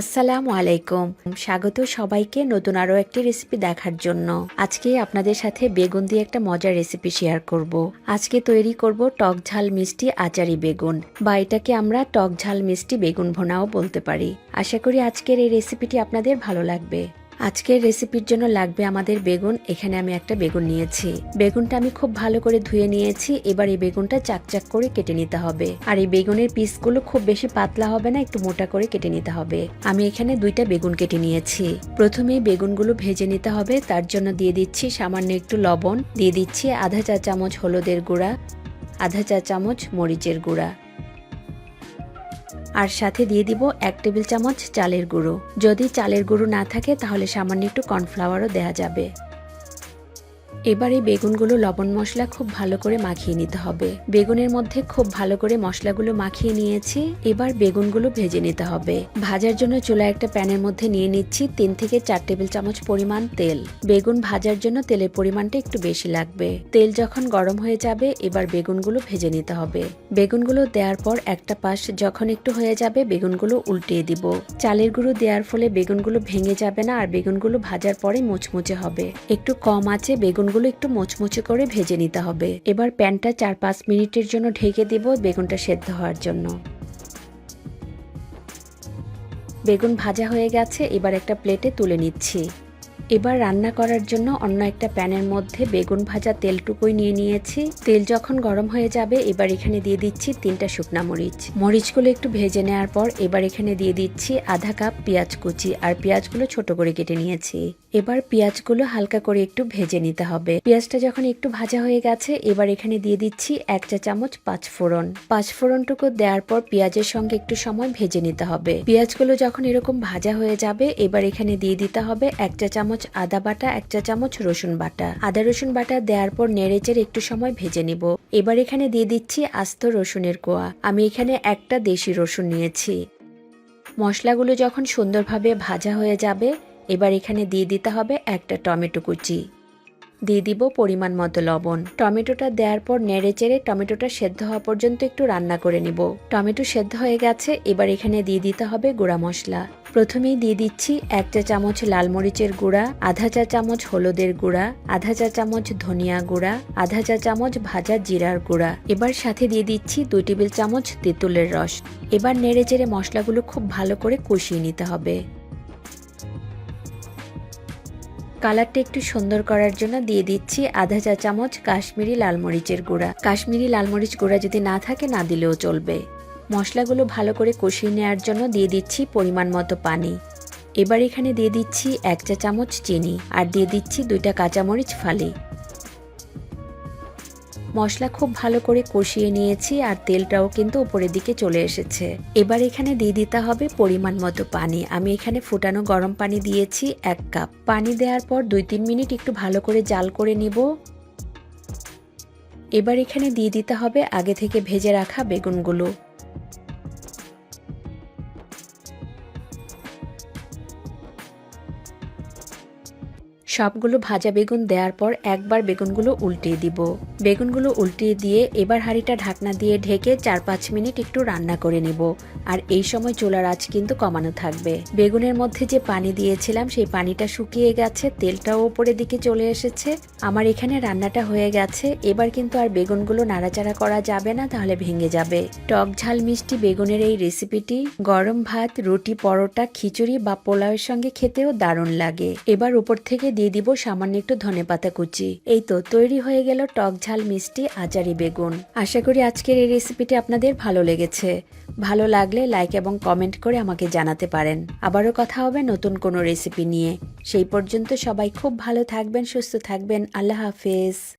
আসসালামু আলাইকুম। স্বাগত সবাইকে নতুন আরও একটি রেসিপি দেখার জন্য। আজকে আপনাদের সাথে বেগুন দিয়ে একটা মজার রেসিপি শেয়ার করব। আজকে তৈরি করব টক ঝাল মিষ্টি আচারি বেগুন বা এটাকে আমরা টক ঝাল মিষ্টি বেগুন ভোনাও বলতে পারি। আশা করি আজকের এই রেসিপিটি আপনাদের ভালো লাগবে। আজকের রেসিপির জন্য লাগবে আমাদের বেগুন। এখানে আমি একটা বেগুন নিয়েছি। বেগুনটা আমি খুব ভালো করে ধুয়ে নিয়েছি। এবার এই বেগুনটা চাকচাক করে কেটে নিতে হবে। আর এই বেগুনের পিসগুলো খুব বেশি পাতলা হবে না, একটু মোটা করে কেটে নিতে হবে। আমি এখানে দুইটা বেগুন কেটে নিয়েছি। প্রথমে বেগুনগুলো ভেজে নিতে হবে। তার জন্য দিয়ে দিচ্ছি সামান্য একটু লবণ। দিয়ে দিচ্ছি আধা চা চামচ হলুদের গুঁড়া, আধা চা চামচ মরিচের গুঁড়া। আর সাথে দিয়ে দিব এক টেবিল চামচ চালের গুঁড়ো। যদি চালের গুঁড়ো না থাকে, তাহলে সামান্য একটু কর্নফ্লাওয়ারও দেওয়া যাবে। এবার এই বেগুনগুলো লবণ মশলা খুব ভালো করে মাখিয়ে নিতে হবে। বেগুনের মধ্যে খুব ভালো করে মশলাগুলো মাখিয়ে নিয়েছি। এবার বেগুনগুলো ভেজে নিতে হবে। ভাজার জন্য চুলা একটা প্যানের মধ্যে নিয়ে নিচ্ছি তিন থেকে চার টেবিল চামচ পরিমাণ তেল। বেগুন ভাজার জন্য তেলের পরিমাণটা একটু বেশি লাগবে। তেল যখন গরম হয়ে যাবে, এবার বেগুনগুলো ভেজে নিতে হবে। বেগুনগুলো দেওয়ার পর একটা পাশ যখন একটু হয়ে যাবে, বেগুনগুলো উল্টিয়ে দিব। চালের গুঁড়ো দেওয়ার ফলে বেগুনগুলো ভেঙে যাবে না, আর বেগুনগুলো ভাজার পরে মুচমুচে হবে। একটু কম আছে, বেগুনগুলো একটু মুচমুচে করে ভেজে নিতে হবে। এবার প্যানটা চার পাঁচ মিনিটের জন্য ঢেকে দেব বেগুনটা সেদ্ধ হওয়ার জন্য। বেগুন ভাজা হয়ে গেছে, এবার একটা প্লেটে তুলে নিচ্ছি। এবার রান্না করার জন্য অন্য একটা প্যানের মধ্যে বেগুন ভাজা তেলটুকুই নিয়ে নিয়েছি। তেল যখন গরম হয়ে যাবে, এবার এখানে দিয়ে দিচ্ছি তিনটা শুকনা মরিচ। মরিচগুলো একটু ভেজে নেওয়ার পর এবার এখানে দিয়ে দিচ্ছি আধা কাপ পেঁয়াজ কুচি, আর পেঁয়াজগুলো ছোট করে কেটে নিয়েছি। এবার পেঁয়াজগুলো হালকা করে একটু ভেজে নিতে হবে। পেঁয়াজটা যখন একটু ভাজা হয়ে গেছে, এবার এখানে দিয়ে দিচ্ছি এক চা চামচ পাঁচ ফোড়ন। পাঁচ ফোড়নটুকু দেওয়ার পর পেঁয়াজের সঙ্গে একটু সময় ভেজে নিতে হবে। পেঁয়াজগুলো যখন এরকম ভাজা হয়ে যাবে, এবার এখানে দিয়ে দিতে হবে এক চা চামচ আদা বাটা, এক চা চামচ রসুন বাটা। আদা রসুন বাটা দেওয়ার পর নেড়েচেড়ে একটু সময় ভেজে নিব। এবার এখানে দিয়ে দিচ্ছি আস্ত রসুনের কোয়া। আমি এখানে একটা দেশি রসুন নিয়েছি। মশলাগুলো যখন সুন্দরভাবে ভাজা হয়ে যাবে, এবার এখানে দিয়ে দিতে হবে একটা টমেটো কুচি। দিয়ে দিব পরিমাণ মতো লবণ। টমেটোটা দেওয়ার পর নেড়ে চেড়ে টমেটোটা সেদ্ধ হওয়া পর্যন্ত একটু রান্না করে নিব। টমেটো সেদ্ধ হয়ে গেছে, এবার এখানে দিয়ে দিতে হবে গুঁড়া মশলা। প্রথমেই দিয়ে দিচ্ছি এক চা চামচ লাল মরিচের গুঁড়া, আধা চা চামচ হলুদের গুঁড়া, আধা চা চামচ ধনিয়া গুঁড়া, আধা চা চামচ ভাজা জিরার গুঁড়া। এবার সাথে দিয়ে দিচ্ছি দুই টেবিল চামচ তেঁতুলের রস। এবার নেড়ে চেড়ে মশলাগুলো খুব ভালো করে কষিয়ে নিতে হবে। কালারটা একটু সুন্দর করার জন্য দিয়ে দিচ্ছি আধা চা চামচ কাশ্মীরি লালমরিচের গুঁড়া। কাশ্মীরি লাল মরিচ গুঁড়া যদি না থাকে, না দিলেও চলবে। মশলাগুলো ভালো করে কষিয়ে নেওয়ার জন্য দিয়ে দিচ্ছি পরিমাণ মতো পানি। এবার এখানে দিয়ে দিচ্ছি এক চা চামচ চিনি আর দিয়ে দিচ্ছি দুইটা কাঁচামরিচ ফালি। মশলা খুব ভালো করে কষিয়ে নিয়েছি আর তেলটাও কিন্তু উপরের দিকে চলে এসেছে। এবার এখানে দিয়ে দিতে হবে পরিমাণ মতো পানি। আমি এখানে ফুটানো গরম পানি দিয়েছি এক কাপ। পানি দেওয়ার পর দুই তিন মিনিট একটু ভালো করে জাল করে নিব। এবার এখানে দিয়ে দিতে হবে আগে থেকে ভেজে রাখা বেগুনগুলো। সবগুলো ভাজা বেগুন দেওয়ার পর একবার বেগুনগুলো উল্টিয়ে দিব। বেগুনগুলো উল্টিয়ে দিয়ে এবার হাঁড়িটা ঢাকনা দিয়ে ঢেকে চার পাঁচ মিনিট একটু রান্না করে নেব। আর এই সময় চুলার আঁচ কিন্তু কমানো থাকবে। বেগুনের মধ্যে যে পানি দিয়েছিলাম, সেই পানিটা শুকিয়ে গেছে, তেলটাও ওপরের দিকে চলে এসেছে। আমার এখানে রান্নাটা হয়ে গেছে। এবার কিন্তু আর বেগুনগুলো নাড়াচাড়া করা যাবে না, তাহলে ভেঙে যাবে। টক ঝাল মিষ্টি বেগুনের এই রেসিপিটি গরম ভাত, রুটি, পরোটা, খিচুড়ি বা পোলাওয়ের সঙ্গে খেতেও দারুণ লাগে। এবার উপর থেকে দিয়ে দিব সামান্য একটু ধনে পাতা কুচি। এই তো, তৈরি হয়ে গেল টক ঝাল মিষ্টি আচারি বেগুন। আশা করি আজকের এই রেসিপিটি আপনাদের ভালো লেগেছে। ভালো লাগলে লাইক এবং কমেন্ট করে আমাকে জানাতে পারেন। আবারও কথা হবে নতুন কোনো রেসিপি নিয়ে। সেই পর্যন্ত সবাই খুব ভালো থাকবেন, সুস্থ থাকবেন। আল্লাহ হাফেজ।